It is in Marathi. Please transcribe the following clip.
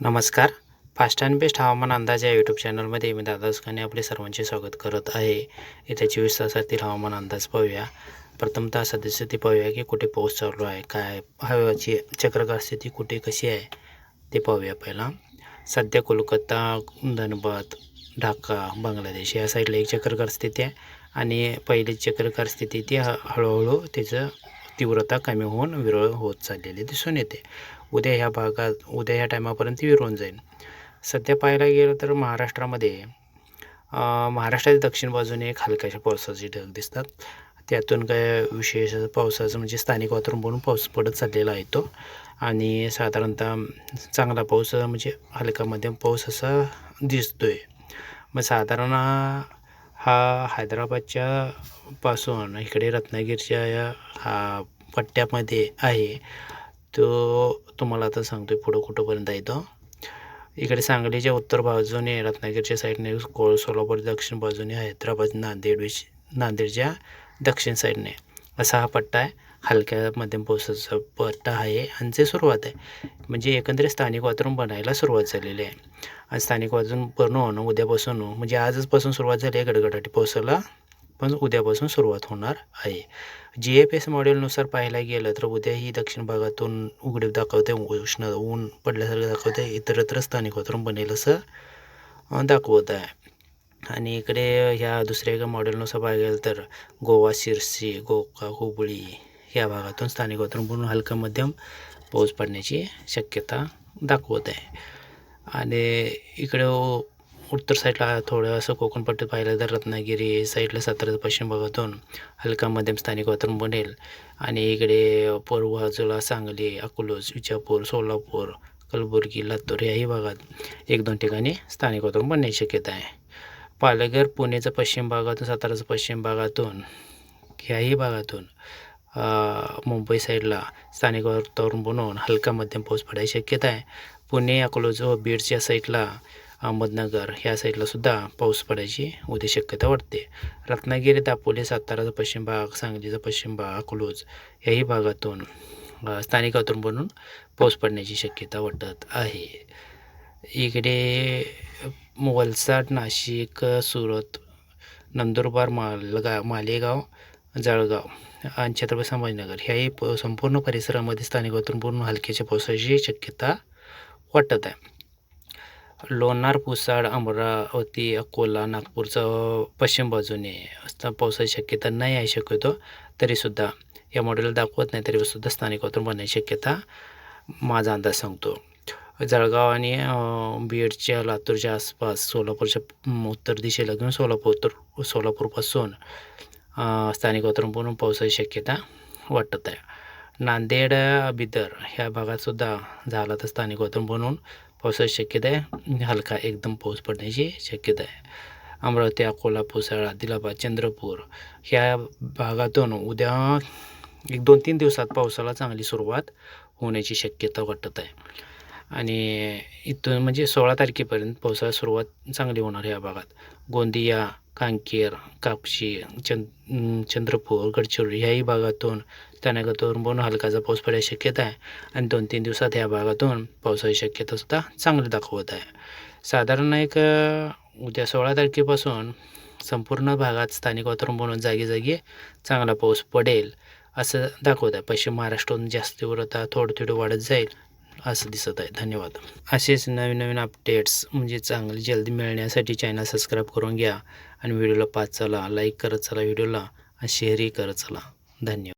नमस्कार. फास्ट अँड बेस्ट हवामान अंदाज या यूट्यूब चॅनलमध्ये मी दादा सुखाने आपले सर्वांचे स्वागत करत आहे. येत्या चोवीस तासातील हवामान अंदाज पाहूया. प्रथमतः सद्यस्थिती पाहूया की कुठे पाऊस चालू आहे काय हवेची चक्रकार स्थिती कुठे कशी आहे ते पाहूया पहिला. सध्या कोलकाता धनबाद ढाका बांगलादेश या साईडला एक चक्रकार स्थिती आहे आणि पहिली चक्रकार स्थिती ती हळूहळू त्याचं तीव्रता कमी होऊन विरळ होत चाललेली दिसून येते. उद्या ह्या भागात उद्या ह्या टायमापर्यंत विरून विरळून जाईल. सध्या पाहायला गेलं तर महाराष्ट्रामध्ये महाराष्ट्राच्या दक्षिण बाजूने एक हलक्याशा पावसाचे ढग दिसतात. त्यातून काय विशेष पावसाचं म्हणजे स्थानिक वातावरण बनून पाऊस पडत चाललेला आहे तो. आणि साधारणतः चांगला पाऊस म्हणजे हलका मध्यम पाऊस असा दिसतोय. मग साधारण हा हैदराबादच्या पासून इकडे रत्नागिरीच्या या हा पट्ट्यामध्ये आहे. तो तुम्हाला आता सांगतो आहे पुढं कुठंपर्यंत आहे तो. इकडे सांगलीच्या उत्तर बाजूने रत्नागिरीच्या साईडने कोळ सोलापूर दक्षिण बाजूने हैदराबाद नांदेड विश नांदेडच्या दक्षिण साईडने. असा हा पट्टा आहे. हलक्या मध्यम पावसाचा पट्टा आहे आणि ते सुरुवात आहे. म्हणजे एकंदरीत स्थानिक वातावरण बनायला सुरुवात झालेली आहे. आणि स्थानिक वातावरण बनवून उद्यापासून म्हणजे आजचपासून सुरुवात झाली आहे गडगडाटी पावसाला. पण उद्यापासून सुरुवात होणार आहे. जी एफ एस मॉडेलनुसार पाहायला गेलं तर उद्या ही दक्षिण भागातून उघडीप दाखवते उष्ण ऊन पडल्यासारखं दाखवते इतरत्र स्थानिक वातावरण बनेल असं दाखवत आहे. आणि इकडे ह्या दुसऱ्या एका मॉडेलनुसार पाहायला गेलं तर गोवा शिरसी गोका हुबळी या भागातून स्थानिक वातावरण बनून हलका मध्यम पाऊस पडण्याची शक्यता दाखवत आहे. आणि इकडे उत्तर साईडला थोडं असं कोकणपट्टीत पाहिलं तर रत्नागिरी साईडला सातारा पश्चिम भागातून हलका मध्यम स्थानिक वातावरण बनेल. आणि इकडे पूर्व बाजूला सांगली अकोलोज विजापूर सोलापूर कलबुर्गी लातूर याही भागात एक दोन ठिकाणी स्थानिक वातावरण बनण्याची शक्यता आहे. पालघर पुणेचं पश्चिम भागातून साताराचं पश्चिम भागातून ह्याही भागातून मुंबई साईडला स्थानिक वातावरण बनवून हलका मध्यम पाऊस पडायची शक्यता आहे. पुणे अकोलोज व बीडच्या साईडला अहमदनगर ह्या साईडला सुद्धा पाऊस पडायची उद्या शक्यता वाटते. रत्नागिरी दापोली साताराचा पश्चिम भाग सांगलीचा पश्चिम भाग अकलूज याही भागातून स्थानिक वातावरण बनून पाऊस पडण्याची शक्यता वाटत आहे. इकडे वलसाड नाशिक सुरत नंदुरबार मालगा मालेगाव जळगाव आणि छत्रपती संभाजीनगर ह्याही प संपूर्ण परिसरामध्ये स्थानिक वातावरण पूर्ण हलक्याच्या पावसाची शक्यता वाटत आहे. लोणार पुसाड अमरावती अकोला नागपूरचं पश्चिम बाजूने असता. पावसाची शक्यता नाही आहे शक्यतो तरीसुद्धा. या मॉडेलला दाखवत नाही तरीसुद्धा स्थानिक वातावरण बनण्याची शक्यता माझा अंदाज सांगतो. जळगाव आणि बीडच्या लातूरच्या आसपास सोलापूरच्या उत्तर दिशेला घेऊन सोलापूर उत्तर सोलापूरपासून स्थानिक वातावरण पावसाची शक्यता वाटत आहे. नांदेड बिदर ह्या भागातसुद्धा झाला तर स्थानिक वातावरण बनवून पावसाची शक्यता आहे हलका एकदम पाऊस पडण्याची शक्यता आहे अमरावती अकोला पुसाळा आदिलाबाद चंद्रपूर ह्या भागातून उद्या एक दोन तीन दिवसात पावसाला चांगली सुरुवात होण्याची शक्यता वाटत आहे। आणि इथून म्हणजे सोळा तारखेपर्यंत पावसाळा सुरुवात चांगली होणार या भागात। गोंदिया कांकेर कापशी चंद चंद्रपूर गडचिरोली ह्याही भागातून स्थानिकातून बनून हलकाचा पाऊस पडायची शक्यता आहे आणि दोन तीन दिवसात ह्या भागातून पावसाची शक्यतासुद्धा चांगली दाखवत आहे. साधारण एक उद्या सोळा तारखेपासून संपूर्ण भागात स्थानिक वातावरण बनवून जागी जागी चांगला पाऊस पडेल असं दाखवत आहे. पश्चिम महाराष्ट्रातून जास्त तीव्रता थोडं थोडं वाढत जाईल. असं दिसत आहे. धन्यवाद. असेच नवीन नवीन अपडेट्स म्हणजे चांगले जल्दी मिळण्यासाठी चॅनल सबस्क्राईब करून घ्या. आणि व्हिडिओला पाच चला लाईक करत चला व्हिडिओला आणि शेअरही करत चला. धन्यवाद.